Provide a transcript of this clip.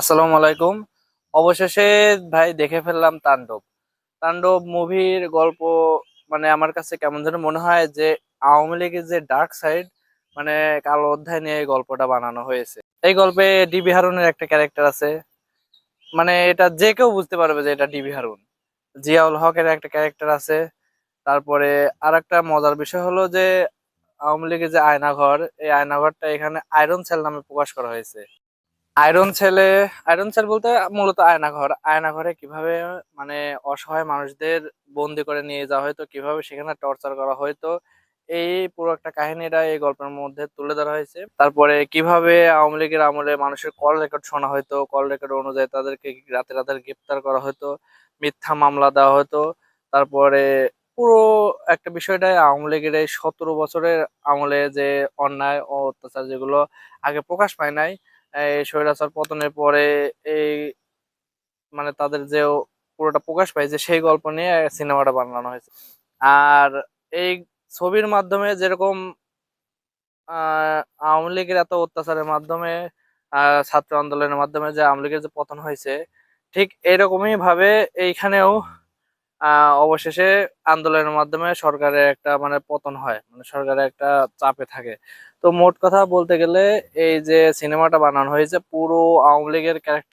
আসসালামু আলাইকুম। অবশেষে ভাই দেখে ফেললাম তাণ্ডব। তাণ্ডব মুভির গল্প মানে আমার কাছে কেমন যেন মনে হয় যে আওয়ামী লীগের যে ডার্ক সাইড মানে কালো অধ্যায় নিয়ে গল্পটা বানানো হয়েছে। এই গল্পে ডিবি হারুনের একটা ক্যারেক্টার আছে। মানে এটা যে কেউ বুঝতে পারবে যে এটা ডিবি হারুন। জিয়াউল হকের একটা ক্যারেক্টার আছে। তারপরে আর একটা মজার বিষয় হলো যে আওয়ামী লীগের যে আয়নাঘর, এই আয়নাঘরটা এখানে আয়রন সেল নামে প্রকাশ করা হয়েছে। আয়রন ছেলে, আয়রন সেল বলতে মূলত আয়নাঘর। আয়নাঘরে কীভাবে মানে অসহায় মানুষদের বন্দি করে নিয়ে যাওয়া হয়তো, কীভাবে সেখানে টর্চার করা হয়তো, এই পুরো একটা কাহিনীটা এই গল্পের মধ্যে তুলে ধরা হয়েছে। তারপরে কীভাবে আওয়ামী লীগের আমলে মানুষের কল রেকর্ড শোনা হয়তো, কল রেকর্ড অনুযায়ী তাদেরকে রাতে রাতে গ্রেপ্তার করা হতো মিথ্যা মামলা দেওয়া হতো তারপরে পুরো একটা বিষয়টাই আওয়ামী লীগের এই সতেরো বছরের আমলে যে অন্যায় ও অত্যাচার যেগুলো আগে প্রকাশ পায় নাই এই স্বৈরাচার পতনের পরে এই মানে তাদের যে পুরোটা প্রকাশ পায় যে সেই গল্প নিয়ে সিনেমাটা বানানো হয়েছে। আর এই ছবির মাধ্যমে যেরকম আওয়ামী লীগের এত অত্যাচারের মাধ্যমে ছাত্র আন্দোলনের মাধ্যমে যে আওয়ামী লীগের যে পতন হয়েছে, ঠিক এরকমই ভাবে এইখানেও অবশেষে আন্দোলনের মাধ্যমে সরকারের একটা মানে পতন হয় মানে সরকারের একটা চাপে থাকে। তো মোট কথা বলতে গেলে এই যে সিনেমাটা বানানো হয়েছে, পুরো আওয়ামী লীগের ক্যারেক্টার